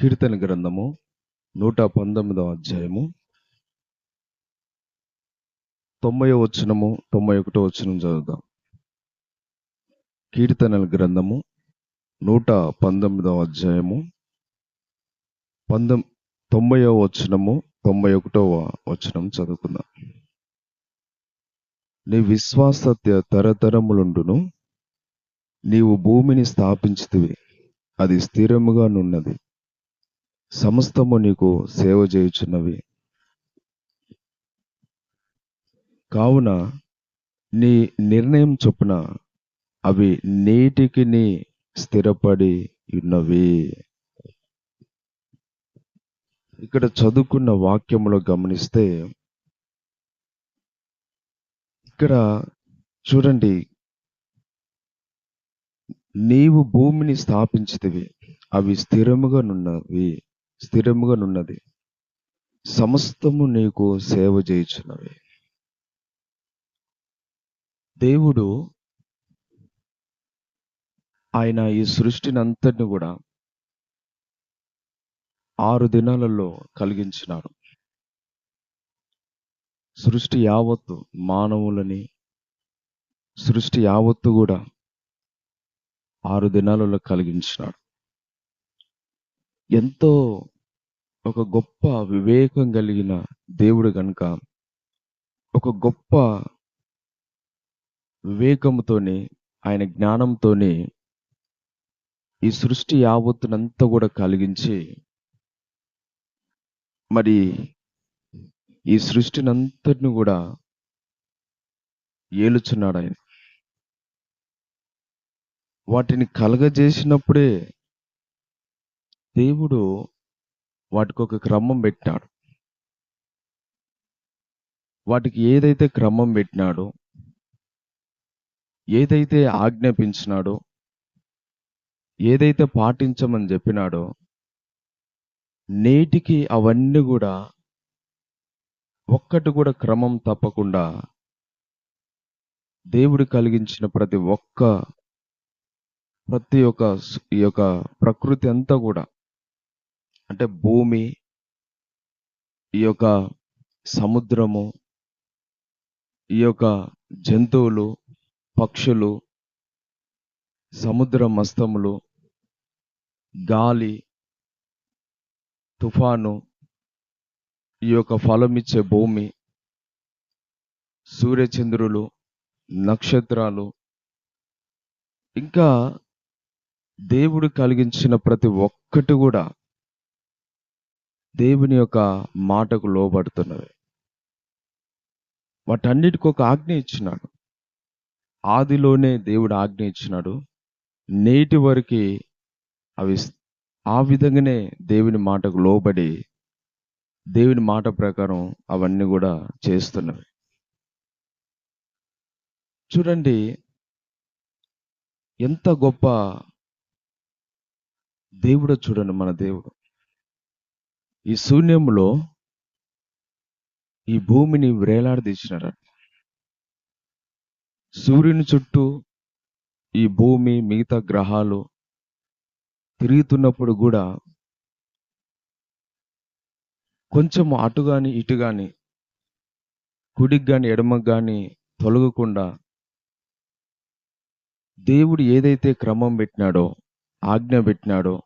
కీర్తన గ్రంథము నూట పంతొమ్మిదవ అధ్యాయము. తొంభై వచనము తొంభై ఒకటో వచనం చదువుదాం. కీర్తనల గ్రంథము నూట పంతొమ్మిదవ అధ్యాయము. పంతొమ్ తొంభైవ వచనము తొంభై ఒకటవ వచనం చదువుకుందాం. నీ విశ్వాసత్య తరతరములుండును నీవు భూమిని స్థాపించుతివి అది స్థిరముగా నున్నది. సమస్తము నీకు సేవ చేయుచున్నవి. కావున నీ నిర్ణయం చొప్పున అవి నీటికి నీ స్థిరపడి ఉన్నవి. ఇక్కడ చదువుకున్న వాక్యములో గమనిస్తే ఇక్కడ చూడండి. నీవు భూమిని స్థాపించితివి అవి స్థిరముగా నున్నవి. స్థిరముగా నున్నది సమస్తము నీకు సేవ చేయుచున్నవి. దేవుడు ఆయన ఈ సృష్టిని అంతటిని కూడా ఆరు దినాలలో కలిగించినాడు. సృష్టి యావత్తు మానవులని సృష్టి యావత్తు కూడా ఆరు దినాలలో కలిగించినాడు. ఎంతో ఒక గొప్ప వివేకం కలిగిన దేవుడు కనుక ఒక గొప్ప వివేకంతోనే ఆయన జ్ఞానంతోనే ఈ సృష్టి యావత్తునంతా కూడా కలిగించి మరి ఈ సృష్టినంతటిని కూడా ఏలుచున్నాడు ఆయన. వాటిని కలగజేసినప్పుడే దేవుడు వాటికి ఒక క్రమం పెట్టినాడు వాటికి ఏదైతే క్రమం పెట్టినాడో ఏదైతే ఆజ్ఞాపించినాడో ఏదైతే పాటించమని చెప్పినాడో నేటికి అవన్నీ కూడా ఒక్కటి కూడా క్రమం తప్పకుండా దేవుడు కలిగించిన ప్రతి ఒక్క ప్రతి ఒక్క ఈ యొక్క ప్రకృతి అంతా కూడా అంటే భూమి ఈ యొక్క సముద్రము ఈ యొక్క జంతువులు పక్షులు సముద్ర మస్తములు గాలి తుఫాను ఈ యొక్క ఫలమిచ్చే భూమి సూర్యచంద్రులు నక్షత్రాలు. ఇంకా దేవుడు కలిగించిన ప్రతి ఒక్కటి కూడా దేవుని యొక్క మాటకు లోబడుతున్నవి వాటన్నిటికి ఒక ఆజ్ఞ ఇచ్చినాడు. ఆదిలోనే దేవుడు ఆజ్ఞ ఇచ్చినాడు. నేటి వరకు అవి ఆ విధంగానే దేవుని మాటకు లోబడి దేవుని మాట ప్రకారం అవన్నీ కూడా చేస్తున్నవి. చూడండి ఎంత గొప్ప దేవుడో చూడండి మన దేవుడు. ఈ శూన్యంలో ఈ భూమిని వేలాడదీసినారట సూర్యుని చుట్టూ ఈ భూమి మిగతా గ్రహాలు తిరుగుతున్నప్పుడు కూడా కొంచెం అటు కానీ ఇటు కానీ కుడికి కానీ ఎడమకు కానీ తొలగకుండా దేవుడు ఏదైతే క్రమం పెట్టినాడో ఆజ్ఞ పెట్టినాడో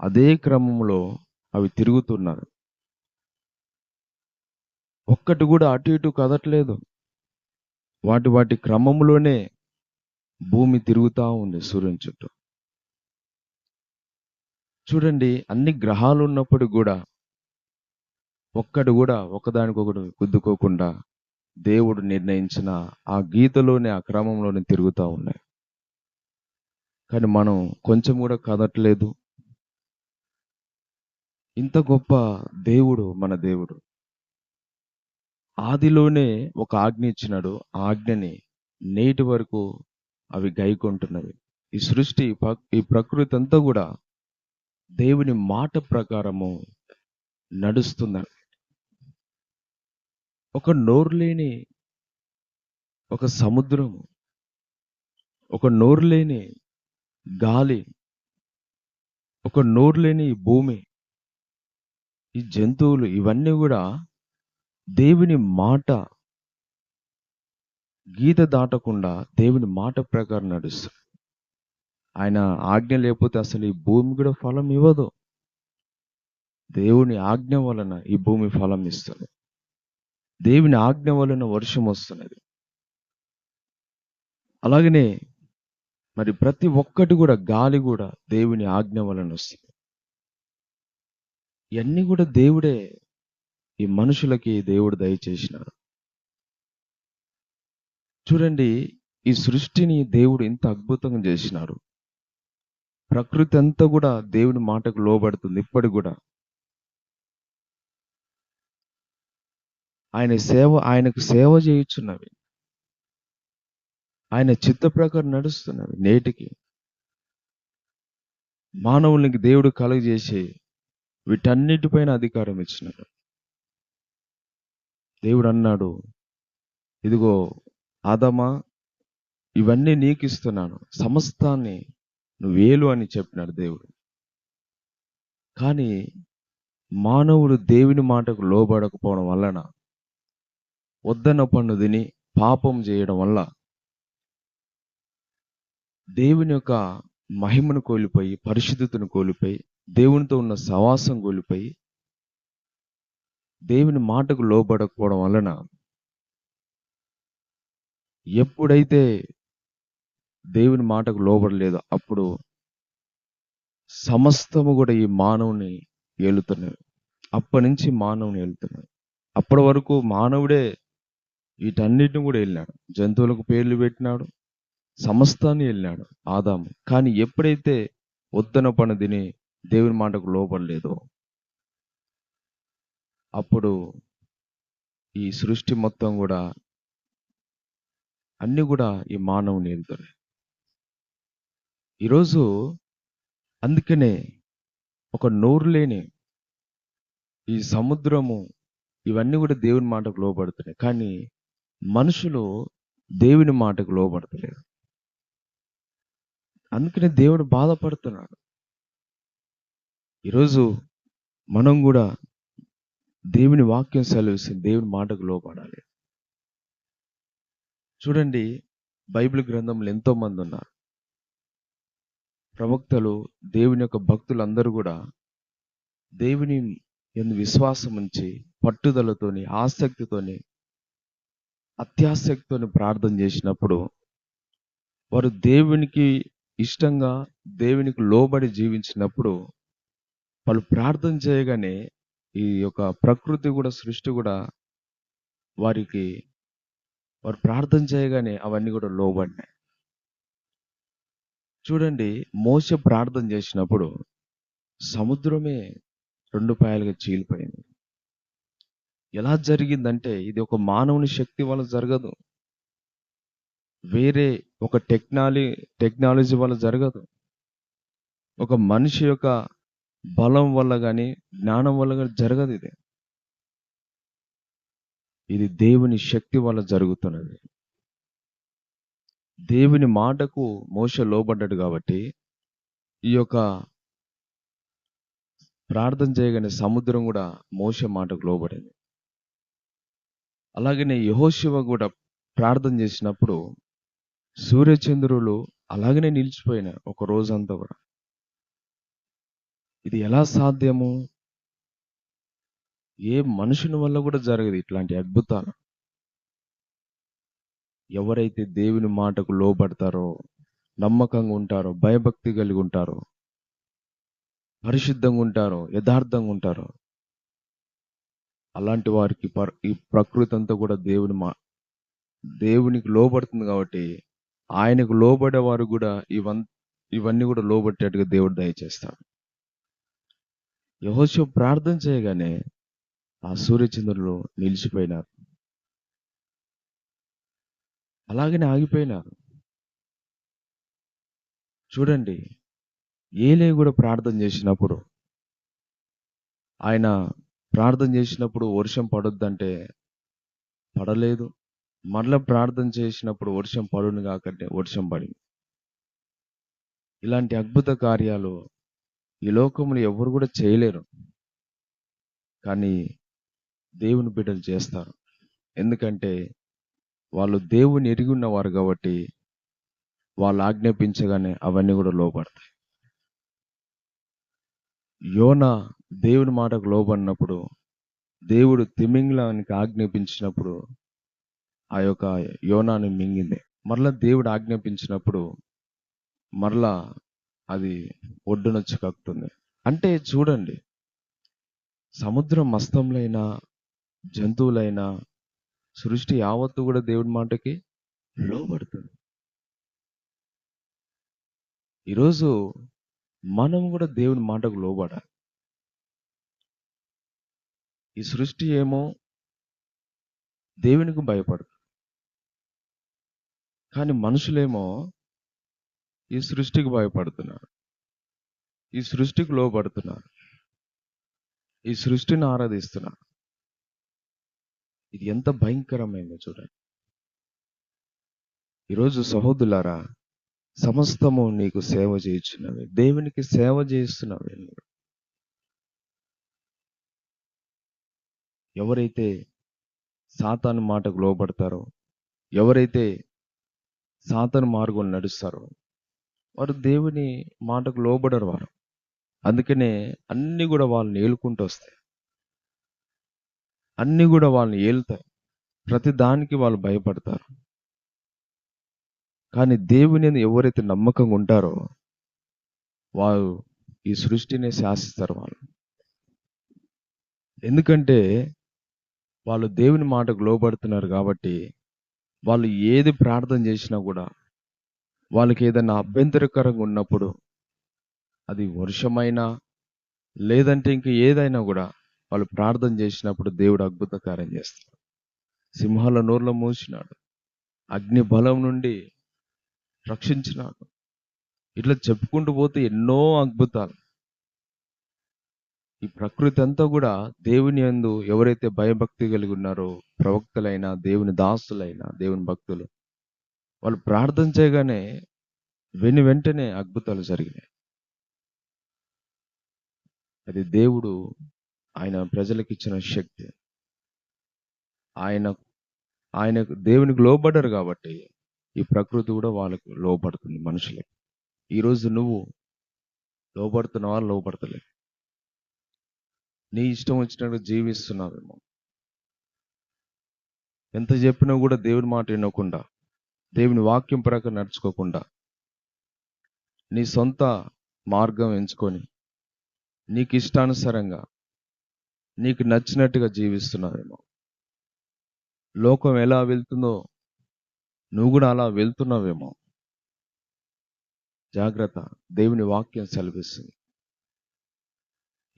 అదే క్రమంలో అవి తిరుగుతున్నారు. ఒక్కటి కూడా అటు ఇటు కదట్లేదు. వాటి వాటి క్రమంలోనే భూమి తిరుగుతూ ఉంది సూర్యుని చుట్టూ. చూడండి అన్ని గ్రహాలు ఉన్నప్పుడు కూడా ఒక్కడు కూడా ఒకదానికొకడు గుద్దుకోకుండా దేవుడు నిర్ణయించిన ఆ గీతలోనే ఆ క్రమంలోనే తిరుగుతూ ఉన్నాయి. కానీ మనం కొంచెం కూడా కదట్లేదు. ఇంత గొప్ప దేవుడు మన దేవుడు. ఆదిలోనే ఒక ఆజ్ఞ ఇచ్చినాడు. ఆ ఆజ్ఞని నేటి వరకు అవి గైకొంటున్నవి. ఈ సృష్టి ఈ ప్రకృతి అంతా కూడా దేవుని మాట ప్రకారము నడుస్తుందని ఒక నోరు లేని ఒక సముద్రము ఒక నోరు లేని గాలి ఒక నోరు లేని ఈ భూమి ఈ జంతువులు ఇవన్నీ కూడా దేవుని మాట గీత దాటకుండా దేవుని మాట ప్రకారం నడుస్తాయి. ఆయన ఆజ్ఞ లేకపోతే అసలు ఈ భూమి కూడా ఫలం ఇవ్వదు. దేవుని ఆజ్ఞ వలన ఈ భూమి ఫలం ఇస్తుంది. దేవుని ఆజ్ఞ వలన వర్షం వస్తున్నది. అలాగనే మరి ప్రతి ఒక్కటి కూడా గాలి కూడా దేవుని ఆజ్ఞ వలన వస్తుంది. ఇవన్నీ కూడా దేవుడే. ఈ మనుషులకి దేవుడు దయచేసినారు చూడండి ఈ సృష్టిని దేవుడు ఇంత అద్భుతంగా చేసినాడు. ప్రకృతి అంతా కూడా దేవుని మాటకు లోబడుతుంది ఇప్పటికి కూడా. ఆయన సేవ ఆయనకు సేవ చేయుచున్నవి. ఆయన చిత్త ప్రకారం నడుస్తున్నవి నేటికి. మానవునికి దేవుడు కలుగజేసి వీటన్నిటిపైన అధికారం ఇచ్చినాడు. దేవుడు అన్నాడు ఇదిగో ఆదమా ఇవన్నీ నీకు ఇస్తున్నాను సమస్తాన్ని నువ్వేలు అని చెప్పినాడు దేవుడు. కానీ మానవుడు దేవుని మాటకు లోబడకపోవడం వలన వద్దన పన్ను తిని పాపం చేయడం వల్ల దేవుని యొక్క మహిమను కోల్పోయి పరిశుద్ధతను కోల్పోయి దేవునితో ఉన్న సవాసం కోల్పోయి దేవుని మాటకు లోబడకపోవడం వలన ఎప్పుడైతే దేవుని మాటకు లోబడలేదో అప్పుడు సమస్తము కూడా ఈ మానవుని ఏలుతున్నాయి. అప్పటి నుంచి మానవుని ఏలుతున్నాయి. అప్పటి వరకు మానవుడే వీటన్నిటిని కూడా వెళ్ళినాడు జంతువులకు పేర్లు పెట్టినాడు. సమస్తాన్ని వెళ్ళినాడు ఆదాము. కానీ ఎప్పుడైతే వద్దన పని తిని దేవుని మాటకు లోపడలేదు అప్పుడు ఈ సృష్టి మొత్తం కూడా అన్నీ కూడా ఈ మానవుని వెళ్తున్నాయి ఈరోజు అందుకనే ఒక నోరు లేని ఈ సముద్రము ఇవన్నీ కూడా దేవుని మాటకు లోపడుతున్నాయి కానీ మనుషులు దేవుని మాటకు లోపడతలేరు అందుకనే దేవుడు బాధపడుతున్నాడు. ఈరోజు మనం కూడా దేవుని వాక్యం సెలవిస్తుంది దేవుని మాటకు లోపడాలి చూడండి బైబిల్ గ్రంథంలో ఎంతో మంది ఉన్నారు. ప్రవక్తలు దేవుని యొక్క భక్తులందరూ కూడా దేవుని ఎందు విశ్వాసం ఉంచి పట్టుదలతోని ఆసక్తితోని అత్యాసక్తితోని ప్రార్థన చేసినప్పుడు వారు దేవునికి ఇష్టంగా దేవునికి లోబడి జీవించినప్పుడు వాళ్ళు ప్రార్థన చేయగానే ఈ యొక్క ప్రకృతి కూడా సృష్టి కూడా వారికి వారు ప్రార్థన చేయగానే అవన్నీ కూడా లోబడినాయి. చూడండి మోస ప్రార్థన చేసినప్పుడు సముద్రమే రెండు పాయలుగా చీలిపోయింది. ఎలా జరిగిందంటే ఇది ఒక మానవుని శక్తి వల్ల జరగదు. వేరే ఒక టెక్నాలజీ టెక్నాలజీ వల్ల జరగదు. ఒక మనిషి యొక్క బలం వల్ల కానీ జ్ఞానం వల్ల కానీ జరగదు ఇది. ఇది దేవుని శక్తి వల్ల జరుగుతున్నది. దేవుని మాటకు మోస లోబడ్డాడు కాబట్టి ఈ యొక్క ప్రార్థన చేయగానే సముద్రం కూడా మోస మాటకు లోబడింది. అలాగనే యహోశివ కూడా ప్రార్థన చేసినప్పుడు సూర్యచంద్రులు అలాగనే నిలిచిపోయినాయి ఒక రోజంతా కూడా. ఇది ఎలా సాధ్యము? ఏ మనుషుని వల్ల కూడా జరగదు ఇట్లాంటి అద్భుతాలు. ఎవరైతే దేవుని మాటకు లోబడతారో నమ్మకంగా ఉంటారో భయభక్తి కలిగి ఉంటారో పరిశుద్ధంగా ఉంటారో యథార్థంగా ఉంటారో అలాంటి వారికి ఈ ప్రకృతి అంతా కూడా దేవుని మా దేవునికి లోబడుతుంది కాబట్టి ఆయనకు లోబడే వారు కూడా ఇవన్ ఇవన్నీ కూడా లోబట్టేట్టుగా దేవుడు దయచేస్తాడు యహోశివ ప్రార్థన చేయగానే ఆ సూర్యచంద్రులు నిలిచిపోయినారు. అలాగనే ఆగిపోయినారు. చూడండి ఏలే కూడా ప్రార్థన చేసినప్పుడు ఆయన ప్రార్థన చేసినప్పుడు వర్షం పడొద్దంటే పడలేదు. మరలా ప్రార్థన చేసినప్పుడు వర్షం పడును కాకంటే వర్షం పడింది. ఇలాంటి అద్భుత కార్యాలు ఈ లోకంలో ఎవరు కూడా చేయలేరు. కానీ దేవుని బిడ్డలు చేస్తారు. ఎందుకంటే వాళ్ళు దేవుని ఎరిగి ఉన్నవారు కాబట్టి వాళ్ళు ఆజ్ఞాపించగానే అవన్నీ కూడా లోపడతాయి యోన దేవుని మాటకు లోబడినప్పుడు దేవుడు తిమింగ్లానికి ఆజ్ఞాపించినప్పుడు ఆ యొక్క యోనాని మింగింది. మరలా దేవుడు ఆజ్ఞాపించినప్పుడు మరలా అది ఒడ్డునొచ్చి కక్కుతుంది. అంటే చూడండి సముద్రం మస్తంలైనా జంతువులైనా సృష్టి యావత్తు కూడా దేవుడి మాటకి లోబడుతుంది. ఈరోజు మనం కూడా దేవుని మాటకు లోబడాలి. ఈ సృష్టి ఏమో దేవునికి భయపడదు కానీ మనుషులేమో ఈ సృష్టికి భయపడుతున్నారు. ఈ సృష్టికి లోపడుతున్నారు ఈ సృష్టిని ఆరాధిస్తున్నారు. ఇది ఎంత భయంకరమైందో చూడండి. ఈరోజు సహోదరులారా సమస్తము నీకు సేవ చేయించినవి దేవునికి సేవ చేయిస్తున్నవి ఎవరైతే సాతాను మాటకు లోబడతారో ఎవరైతే సాతాను మార్గం నడుస్తారో వారు దేవుని మాటకు లోబడరు వారు. అందుకనే అన్నీ కూడా వాళ్ళని ఏలుకుంటూ వస్తాయి. అన్నీ కూడా వాళ్ళని ఏలుతాయి. ప్రతి దానికి వాళ్ళు భయపడతారు. కానీ దేవుని ఎవరైతే నమ్మకంగా ఉంటారో వారు ఈ సృష్టిని శాసిస్తారు వాళ్ళు. ఎందుకంటే వాళ్ళు దేవుని మాటకు లోబడుతున్నారు కాబట్టి వాళ్ళు ఏది ప్రార్థన చేసినా కూడా వాళ్ళకి ఏదైనా అభ్యంతరకరంగా ఉన్నప్పుడు అది వర్షమైనా లేదంటే ఇంక ఏదైనా కూడా వాళ్ళు ప్రార్థన చేసినప్పుడు దేవుడు అద్భుత కార్యం చేస్తాడు. సింహాల నోర్లో మూసినాడు. అగ్ని బలం నుండి రక్షించినాడు. ఇట్లా చెప్పుకుంటూ పోతే ఎన్నో అద్భుతాలు. ఈ ప్రకృతి అంతా కూడా దేవుని యందు ఎవరైతే భయభక్తి కలిగి ఉన్నారో ప్రవక్తలైనా దేవుని దాసులైనా దేవుని భక్తులు వాళ్ళు ప్రార్థన చేయగానే వెను వెంటనే అద్భుతాలు జరిగినాయి. అది దేవుడు ఆయన ప్రజలకు ఇచ్చిన శక్తి. ఆయన ఆయన దేవునికి లోబడ్డారు కాబట్టి ఈ ప్రకృతి కూడా వాళ్ళకు లోపడుతుంది మనుషులకి. ఈరోజు నువ్వు లోపడుతున్నావా లోపడతలే నీ ఇష్టం వచ్చినట్టు జీవిస్తున్నావేమో. ఎంత చెప్పినా కూడా దేవుని మాట వినకుండా దేవుని వాక్యం ప్రకారం నడుచుకోకుండా నీ సొంత మార్గం ఎంచుకొని నీకు ఇష్టానుసారంగా నీకు నచ్చినట్టుగా జీవిస్తున్నావేమో. లోకం ఎలా వెళ్తుందో నువ్వు కూడా అలా వెళ్తున్నావేమో. జాగ్రత్త దేవుని వాక్యం సెలవిస్తుంది.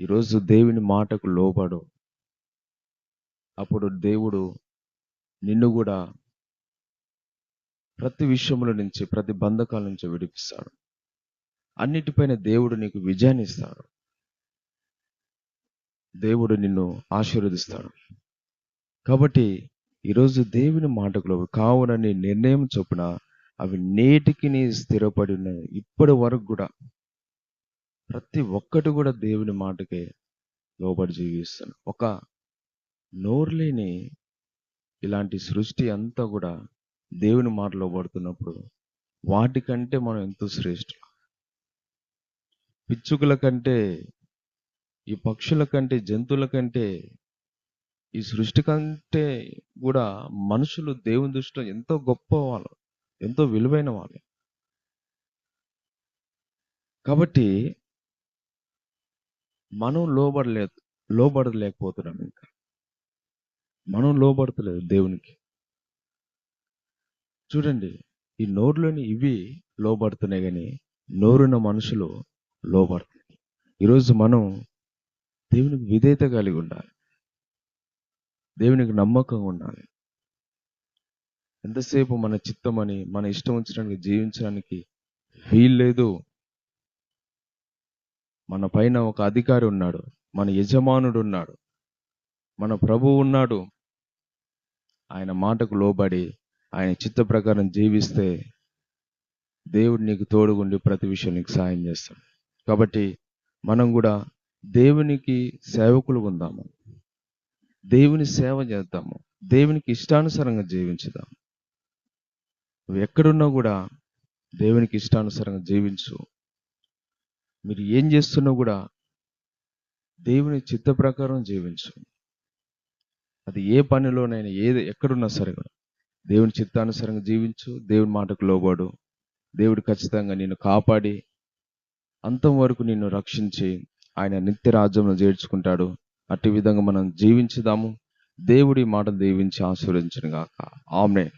ఈరోజు దేవుని మాటకు లోబడు. అప్పుడు దేవుడు నిన్ను కూడా ప్రతి విషయంలో నుంచి ప్రతి బంధకాల నుంచి విడిపిస్తాడు. అన్నిటిపైన దేవుడు నీకు విజయాన్ని ఇస్తాడు. దేవుడు నిన్ను ఆశీర్వదిస్తాడు. కాబట్టి ఈరోజు దేవుని మాటకులో కావున నీ నిర్ణయం చొప్పున అవి నేటికి నీ స్థిరపడి ఉన్నాయి ఇప్పటి వరకు కూడా ప్రతి ఒక్కటి కూడా దేవుని మాటకే లోబడి జీవిస్తాను. ఒక నోర్లేని ఇలాంటి సృష్టి అంతా కూడా దేవుని మాటలో పడుతున్నప్పుడు వాటికంటే మనం ఎంతో శ్రేష్ఠులు. పిచ్చుకల కంటే ఈ పక్షుల కంటే జంతువుల కంటే ఈ సృష్టి కంటే కూడా మనుషులు దేవుని దృష్టిలో ఎంతో గొప్ప వాళ్ళు ఎంతో విలువైన వాళ్ళు. కాబట్టి మనం లోబడలేదు లోబడలేకపోతున్నాం ఇంకా. మనం లోబడతలేదు దేవునికి. చూడండి ఈ నోరులోని ఇవి లోబడుతున్నాయి కానీ నోరున్న మనుషులు లోబడుతున్నాయి ఈరోజు మనం దేవునికి విధేయత కలిగి ఉండాలి. దేవునికి నమ్మకంగా ఉండాలి. ఎంతసేపు మన చిత్తమని మన ఇష్టం ఉంచడానికి జీవించడానికి వీల్లేదు మన పైన ఒక అధికారి ఉన్నాడు మన యజమానుడు ఉన్నాడు మన ప్రభువు ఉన్నాడు. ఆయన మాటకు లోబడి ఆయన చిత్త ప్రకారం జీవిస్తే దేవుడు నీకు తోడుగుండి ప్రతి విషయం నీకు సాయం చేస్తాడు. కాబట్టి మనం కూడా దేవునికి సేవకులు ఉందాము. దేవుని సేవ చేద్దాము. దేవునికి ఇష్టానుసారంగా జీవించుదాం. నువ్వు ఎక్కడున్నా కూడా దేవునికి ఇష్టానుసారంగా జీవించు. మీరు ఏం చేస్తున్నా కూడా దేవుని చిత్త ప్రకారం జీవించు. అది ఏ పనిలోనైనా ఏది ఎక్కడున్నా సరే కూడా. దేవుని చిత్తానుసారంగా జీవించు దేవుని మాటకు లోబడు. దేవుడు ఖచ్చితంగా నిన్ను కాపాడి అంతం వరకు నిన్ను రక్షించి ఆయన నిత్య రాజ్యంలో చేర్చుకుంటాడు. అట్టి విధంగా మనం జీవించుదాము. దేవుడి మాట దీవించి ఆశీర్వదించను గాక ఆమె